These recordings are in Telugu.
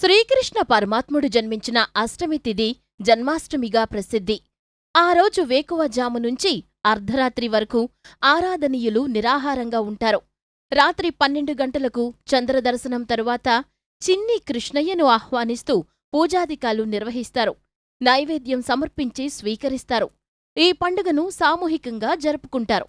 శ్రీకృష్ణ పరమాత్ముడు జన్మించిన అష్టమి తిథి జన్మాష్టమిగా ప్రసిద్ధి. ఆ రోజు వేకువజాము నుంచి అర్ధరాత్రి వరకు ఆరాధనీయులు నిరాహారంగా ఉంటారు. రాత్రి పన్నెండు గంటలకు చంద్రదర్శనం తరువాత చిన్ని కృష్ణయ్యను ఆహ్వానిస్తూ పూజాదికాలు నిర్వహిస్తారు. నైవేద్యం సమర్పించి స్వీకరిస్తారు. ఈ పండుగను సామూహికంగా జరుపుకుంటారు.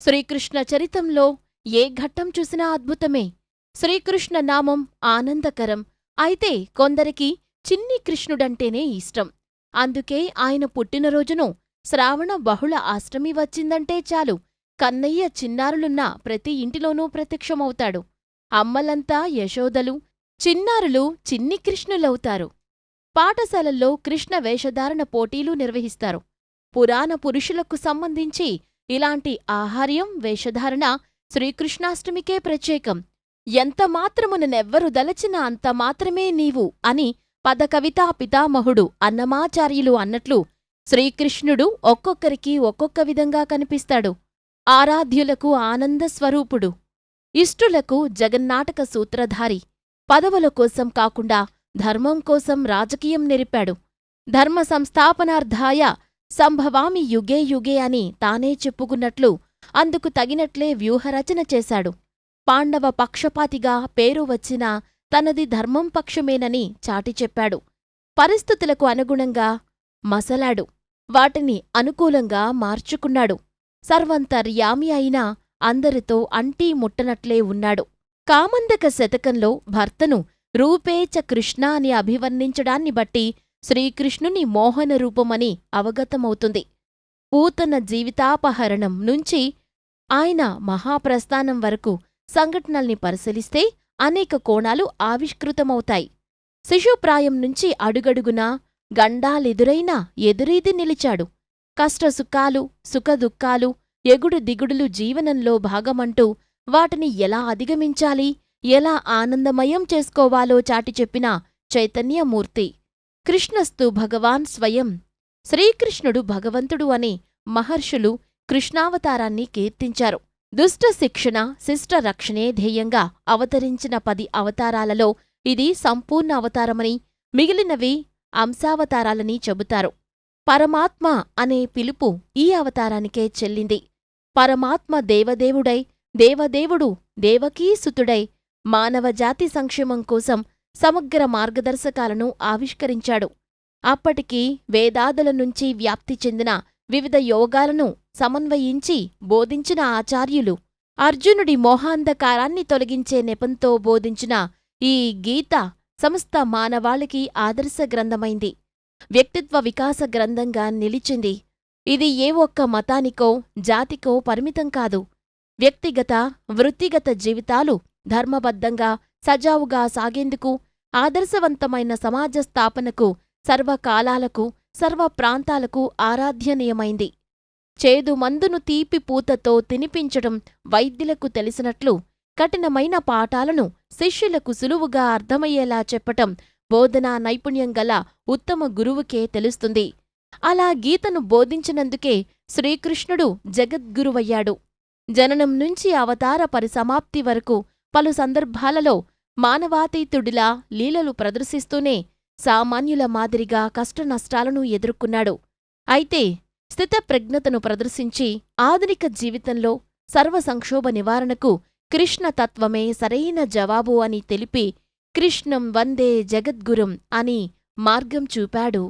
శ్రీకృష్ణ చరితంలో ఏ ఘట్టం చూసినా అద్భుతమే. శ్రీకృష్ణ నామం ఆనందకరం. అయితే కొందరికి చిన్ని కృష్ణుడంటేనే ఇష్టం. అందుకే ఆయన పుట్టినరోజును శ్రావణ బహుళ అష్టమి వచ్చిందంటే చాలు. కన్నయ్య చిన్నారులున్న ప్రతి ఇంటిలోనూ ప్రత్యక్షమవుతాడు. అమ్మలంతా యశోదలు చిన్నారులు చిన్ని కృష్ణులవుతారు. పాఠశాలల్లో కృష్ణ వేషధారణ పోటీలు నిర్వహిస్తారు. పురాణ పురుషులకు సంబంధించి ఇలాంటి ఆహార్యం వేషధారణ శ్రీకృష్ణాష్టమికే ప్రత్యేకం. ఎంతమాత్రమున నెవ్వరు దలచిన అంత మాత్రమే నీవు అని పదకవితా పితామహుడు అన్నమాచార్యులు అన్నట్లు శ్రీకృష్ణుడు ఒక్కొక్కరికి ఒక్కొక్క విధంగా కనిపిస్తాడు. ఆరాధ్యులకు ఆనంద స్వరూపుడు. ఇష్టులకు జగన్నాటక సూత్రధారి. పదవుల కోసం కాకుండా ధర్మం కోసం రాజకీయం నెరిపాడు. ధర్మ సంస్థాపనార్థాయ సంభవామి యుగే యుగే అని తానే చెప్పుకున్నట్లు అందుకు తగినట్లే వ్యూహరచన చేశాడు. పాండవ పక్షపాతిగా పేరు వచ్చినా తనది ధర్మం పక్షమేనని చాటి చెప్పాడు. పరిస్థితులకు అనుగుణంగా మసలాడు. వాటిని అనుకూలంగా మార్చుకున్నాడు. సర్వంతర్యామి అయినా అందరితో అంటీ ముట్టనట్లే ఉన్నాడు. కామందక శతకంలో భర్తను రూపేచ కృష్ణ అని అభివర్ణించడాన్ని బట్టి శ్రీకృష్ణుని మోహన రూపమని అవగతమవుతుంది. పూతన జీవితాపహరణం నుంచి ఆయన మహాప్రస్థానం వరకు సంఘటనల్ని పరిశీలిస్తే అనేక కోణాలు ఆవిష్కృతమవుతాయి. శిశుప్రాయం నుంచి అడుగడుగునా గండాలెదురైనా ఎదురీది నిలిచాడు. కష్టసుఖాలు సుఖదుఖాలు ఎగుడు దిగుడులు జీవనంలో భాగమంటూ వాటిని ఎలా అధిగమించాలి ఎలా ఆనందమయం చేసుకోవాలో చాటి చెప్పిన చైతన్యమూర్తి. కృష్ణస్తు భగవాన్ స్వయం శ్రీకృష్ణుడు భగవంతుడు అని మహర్షులు కృష్ణావతారాన్ని కీర్తించారు. దుష్ట శిక్షణ శిష్ట రక్షణే ధ్యేయంగా అవతరించిన పది అవతారాలలో ఇది సంపూర్ణ అవతారమని మిగిలినవి అంశావతారాలని చెబుతారు. పరమాత్మ అనే పిలుపు ఈ అవతారానికే చెల్లింది. పరమాత్మ దేవదేవుడై దేవదేవుడు దేవకీసుతుడై మానవజాతి సంక్షేమం కోసం సమగ్ర మార్గదర్శకాలను ఆవిష్కరించాడు. అప్పటికి వేదాదుల నుంచి వ్యాప్తి చెందిన వివిధ యోగాలను సమన్వయించి బోధించిన ఆచార్యులు. అర్జునుడి మోహాంధకారాన్ని తొలగించే నెపంతో బోధించిన ఈ గీత సమస్త మానవాళికి ఆదర్శ గ్రంథమైంది. వ్యక్తిత్వ వికాస గ్రంథంగా నిలిచింది. ఇది ఏ ఒక్క మతానికో జాతికో పరిమితం కాదు. వ్యక్తిగత వృత్తిగత జీవితాలు ధర్మబద్ధంగా సజావుగా సాగేందుకు ఆదర్శవంతమైన సమాజ స్థాపనకు సర్వకాలాలకు సర్వ ప్రాంతాలకు ఆరాధ్యనీయమైంది. చేదు మందును తీపి పూతతో తినిపించడం వైద్యులకు తెలిసినట్లు కఠినమైన పాఠాలను శిష్యులకు సులువుగా అర్థమయ్యేలా చెప్పటం బోధనా నైపుణ్యం గల ఉత్తమ గురువుకే తెలుస్తుంది. అలా గీతను బోధించినందుకే శ్రీకృష్ణుడు జగద్గురువయ్యాడు. జననం నుంచి అవతార పరిసమాప్తి వరకు పలు సందర్భాలలో మానవాతీతుడిలా లీలలు ప్రదర్శిస్తూనే సామాన్యుల మాదిరిగా కష్టనష్టాలను ఎదుర్కొన్నాడు. అయితే స్థితప్రజ్ఞతను ప్రదర్శించి ఆధునిక జీవితంలో సర్వ సంక్షోభ నివారణకు కృష్ణతత్వమే సరైన జవాబు అని తెలిపి కృష్ణం వందే జగద్గురుం అని మార్గం చూపాడు.